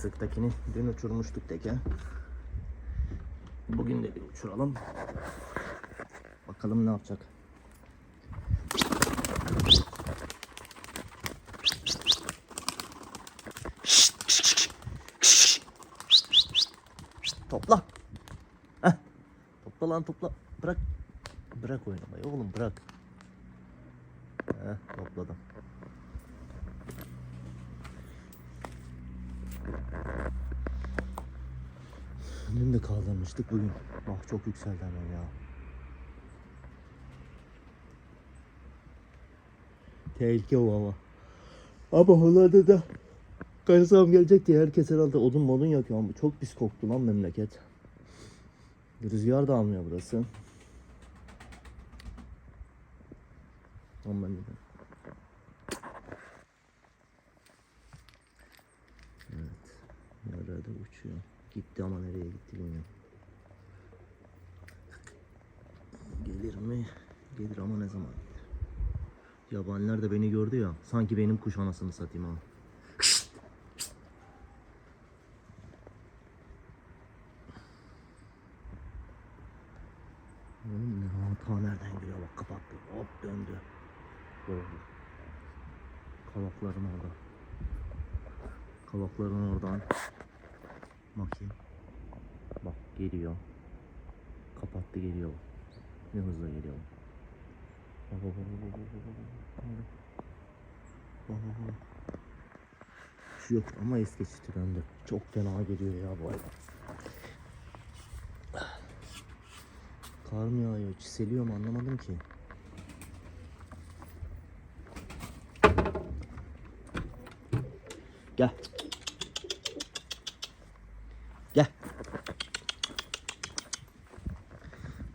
Sıktakini dün uçurmuştuk teke. Bugün de bir uçuralım. Bakalım ne yapacak. Topla. Heh. Topla lan topla. Bırak. Bırak oynamayı oğlum bırak. Heh, topladım. Dün de kaldırmıştık bugün. Bak çok yükseldi hemen ya. Tehlike o hava. Ama Hollanda da Kaysam gelecek diye herkes herhalde odun modun yakıyor ama çok pis koktu lan memleket. Rüzgar da almıyor burası. Aman dedim. Evet. Nerede uçuyor? Gitti ama nereye gitti bilmiyorum. Gelir mi? Gelir ama ne zaman? Yabaniler de beni gördü ya. Sanki benim kuş anasını satayım ha. Oğlum ne hata nereden geliyor bak kapattı. Hop döndü. Doğru. Kavakların orada. Kavakların oradan. Bakayım. Bak geliyor. Kapattı geliyor. Ne hızla geliyor. Şu yok ama es geçti döndü. Çok fena geliyor ya bu hayvan. Kar mı yağıyor, çiseliyor mu anlamadım ki. Gel.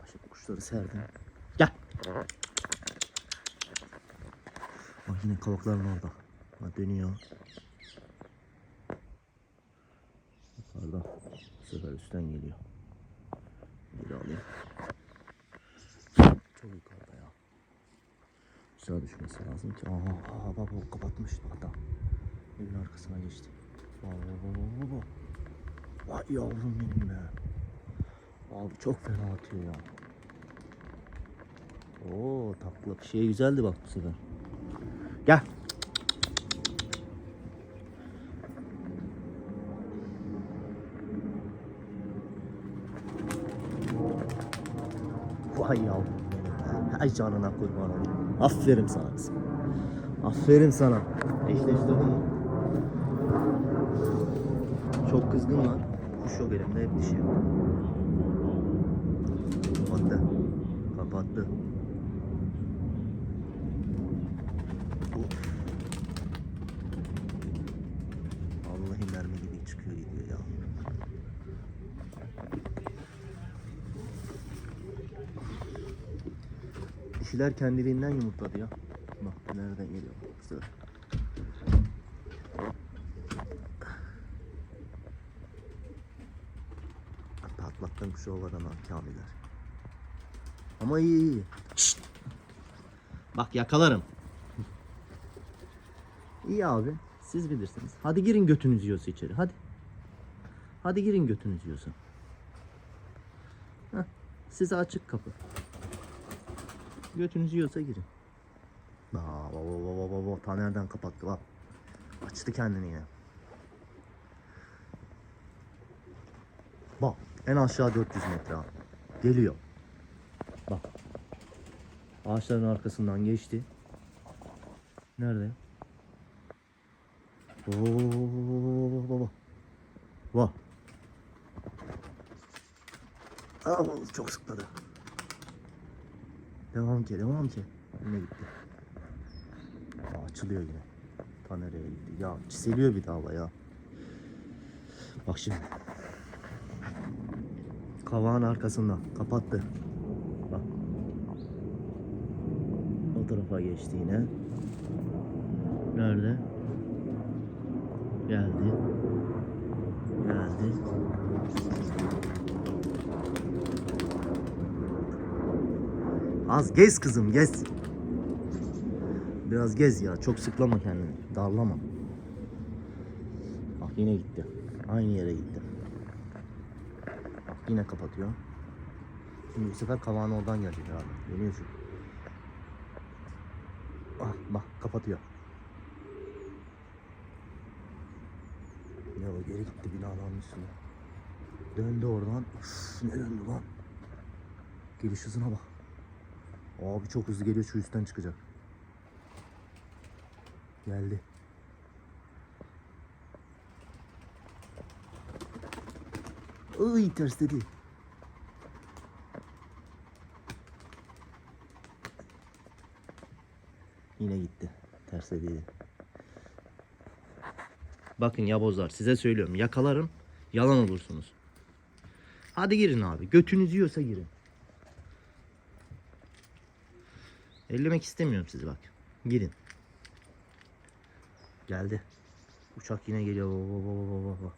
Başka kuşları serdim. Gel. Bak yine kavakların orada. Ha, dönüyor. Yukarıda. Bu sefer üstten geliyor. Geri alayım. Çok yukarıda ya. Güzel düşmesi lazım ki. Aha, bak o kapatmış hatta. Evin arkasına geçti. Vay yavrum benim be. Abi çok fena atıyor ya. Takla şey güzeldi bak bu sefer. Gel. Vay yavrum. Ay canına kurban olayım. Aferin sana. Aferin sana. Eşleştirdin mi? Çok kızgınlar. Kuş yok elimde hep dişi. Kapattı. Kapattı. Dişiler kendiliğinden yumurtladı ya. Bak nereden geliyor. Sefer. Patlattım kuşu ovadan ha kamiler. Ama iyi iyi. Şşt. Bak yakalarım. İyi abi. Siz bilirsiniz. Hadi girin götünüz yiyorsa içeri. Hadi. Hadi girin götünüz yiyorsa. Size açık kapı. Götünüz yiyorsa girin. Aa, baba baba baba ta nereden kapattı bak. Açtı kendini yine. Bak en aşağı 400 metre abi. Geliyor. Bak. Ağaçların arkasından geçti. Nerede? Oo baba. Vah. Aa, çok sıkladı. Devam ki, devam ki. Yine gitti. Aa, açılıyor yine. Ta nereye gitti? Ya çiseliyor bir daha ya. Bak şimdi. Kavağın arkasında. Kapattı. Bak. O tarafa geçti yine. Nerede? Geldi. Geldi. Az gez kızım gez. Biraz gez ya. Çok sıklama kendini. Darlama. Bak yine gitti. Aynı yere gitti. Bak yine kapatıyor. Şimdi bu sefer kavağın oradan gelecek abi. Çünkü. Ah bak kapatıyor. Ya geri gitti binaların üstüne. Döndü oradan. Üf, ne döndü lan? Geliş hızına bak. Abi çok hızlı geliyor şu üstten çıkacak. Geldi. Iy ters dedi. Yine gitti. Ters dedi. Bakın yabozlar size söylüyorum yakalarım yalan olursunuz. Hadi girin abi. Götünüz yiyorsa girin. Ellemek istemiyorum sizi bak. Girin. Geldi. Uçak yine geliyor. Baba baba baba.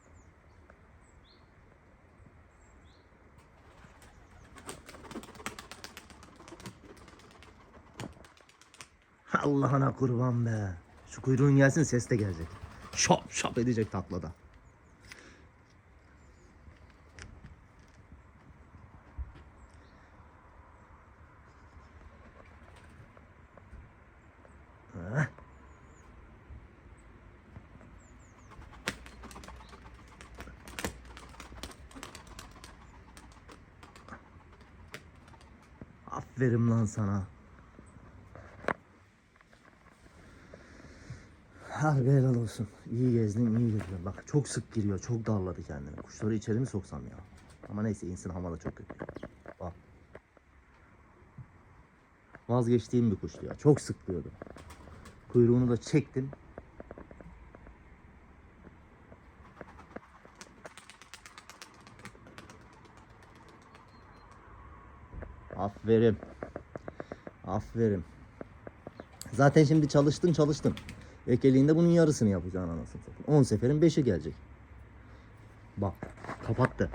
Allah'ına kurban be. Şu kuyruğun gelsin ses de gelecek. Şap şap edecek taklada. Heh. Aferin lan sana. Harbi helal olsun. İyi gezdin, iyi gezdin. Bak çok sık giriyor, çok darladı kendini. Kuşları içeri mi soksam ya? Ama neyse insin havada çok kötü. Bak. Vazgeçtiğim bir kuştu ya. Çok sıklıyordu. Kuyruğunu da çektim. Aferin. Aferin. Zaten şimdi çalıştın çalıştın. Ekeliğinde bunun yarısını yapacaksın anasını satayım. 10 seferin 5'i gelecek. Bak kapattı.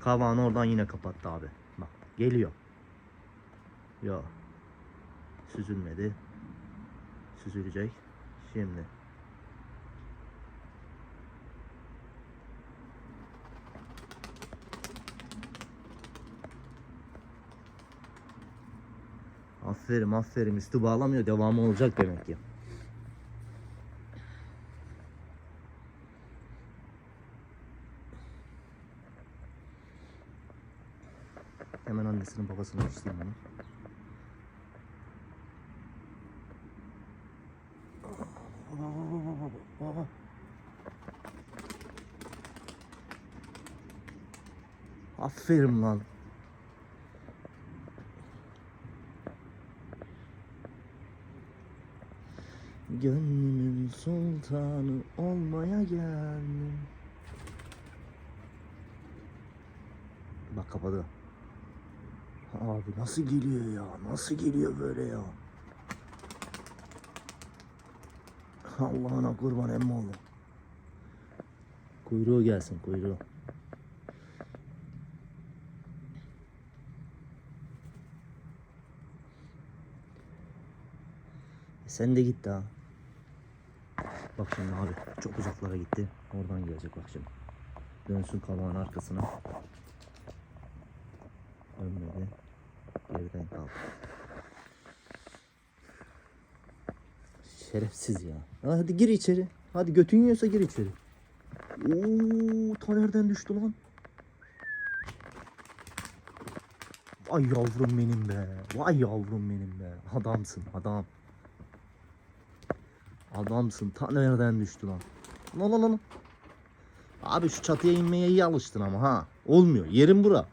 Kavağını oradan yine kapattı abi. Bak geliyor. Yo. Süzülmedi. Süzülecek. Şimdi. Aferin aferin üstü bağlamıyor devamı olacak demek ki. Hemen annesinin babasını isteyeyim onu. Aferin lan. Gönlümün sultanı olmaya geldim. Bak kapadı. Abi nasıl geliyor ya? Nasıl geliyor böyle ya? Allah'ına kurban emmoğlu. Kuyruğu gelsin kuyruğu. E sen de git daha. Bak şimdi abi çok uzaklara gitti. Oradan gelecek bak şimdi. Dönsün kavağın arkasına. Ölmedi. Geriden kaldı. Şerefsiz ya. Ha, Hadi gir içeri. Hadi götün yiyorsa gir içeri. Oo, ta nereden düştü lan? Vay yavrum benim be. Vay yavrum benim be. Adamsın adam. Adamsın. Ta nereden düştü lan? Lan lan lan. Abi şu çatıya inmeye iyi alıştın ama ha. Olmuyor. Yerin bura.